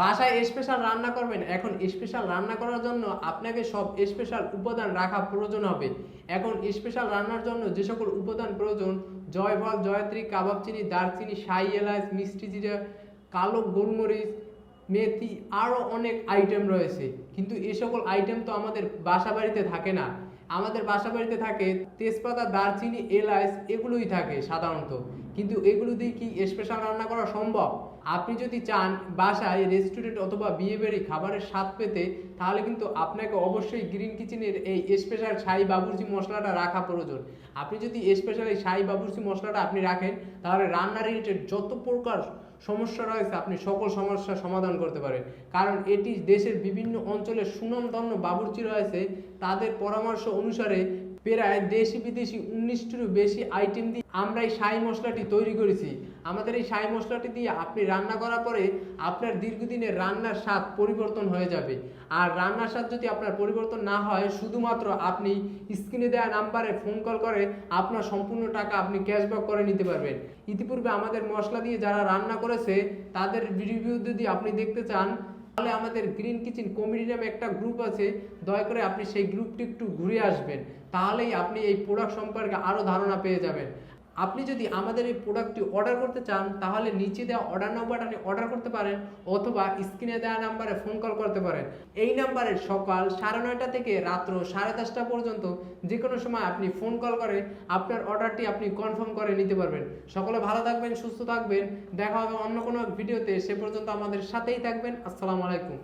বাসায় স্পেশাল রান্না করবেন। এখন স্পেশাল রান্না করার জন্য আপনাকে সব স্পেশাল উপাদান রাখা প্রয়োজন হবে। এখন স্পেশাল রান্নার জন্য যে সকল উপাদান প্রয়োজন, জয়ফল, জয়ত্রী, কাবাব চিনি, দারচিনি, শাহি এলাচ, মিষ্টি জিরা, কালো গোলমরিচ, মেথি আরও অনেক আইটেম রয়েছে। কিন্তু এই সকল আইটেম তো আমাদের বাসা বাড়িতে থাকে না। আমাদের বাসা বাড়িতে থাকে তেজপাতা, দারচিনি এলাচ এগুলোই থাকে সাধারণত। কিন্তু এগুলো দিয়ে কি স্পেশাল রান্না করা সম্ভব? আপনি যদি চান বাসায় রেস্টুরেন্ট অথবা বিয়ে বাড়ি খাবারের স্বাদ পেতে, তাহলে কিন্তু আপনাকে অবশ্যই গ্রিন কিচেনের এই স্পেশাল সাই বাবুর্চি মশলাটা রাখা প্রয়োজন। আপনি যদি স্পেশাল এই শাহি বাবুর্চি মশলাটা আপনি রাখেন, তাহলে রান্নার রিলেটেড যত প্রকার সমস্যা রয়েছে, আপনি সকল সমস্যার সমাধান করতে পারেন। কারণ এটি দেশের বিভিন্ন অঞ্চলের সুনামধন্য বাবুর্চি রয়েছে। তাদের পরামর্শ অনুসারে প্রায় দেশি বিদেশি উনিশটিরও বেশি আইটেম দিয়ে আমরা এই সাই মশলাটি তৈরি করেছি। আমাদের এই সাই মশলাটি দিয়ে আপনি রান্না করার পরে আপনার দীর্ঘদিনের রান্নার স্বাদ পরিবর্তন হয়ে যাবে। আর রান্নার স্বাদ যদি আপনার পরিবর্তন না হয়, শুধুমাত্র আপনি স্ক্রিনে দেওয়া নাম্বারে ফোন কল করে আপনার সম্পূর্ণ টাকা আপনি ক্যাশব্যাক করে নিতে পারবেন। ইতিপূর্বে আমাদের মশলা দিয়ে যারা রান্না করেছে, তাদের রিভিউ যদি আপনি দেখতে চান, তাহলে আমাদের গ্রিন কিচেন কমিটি নামে একটা গ্রুপ আছে, দয়া করে আপনি সেই গ্রুপটি একটু ঘুরে আসবেন, তাহলেই আপনি এই প্রোডাক্ট সম্পর্কে আরও ধারণা পেয়ে যাবেন। আপনি যদি আমাদের এই প্রোডাক্টটি অর্ডার করতে চান, তাহলে নিচে দেওয়া অর্ডার বাটনে অর্ডার করতে পারেন অথবা স্ক্রিনে দেওয়া নাম্বারে ফোন কল করতে পারেন। এই নাম্বারে সকাল সাড়ে নয়টা থেকে রাত্র সাড়ে দশটা পর্যন্ত যে কোনো সময় আপনি ফোন কল করে আপনার অর্ডারটি আপনি কনফার্ম করে নিতে পারবেন। সকলে ভালো থাকবেন, সুস্থ থাকবেন। দেখা হবে অন্য কোনো ভিডিওতে সে পর্যন্ত আমাদের সাথেই থাকবেন। আসসালামু আলাইকুম।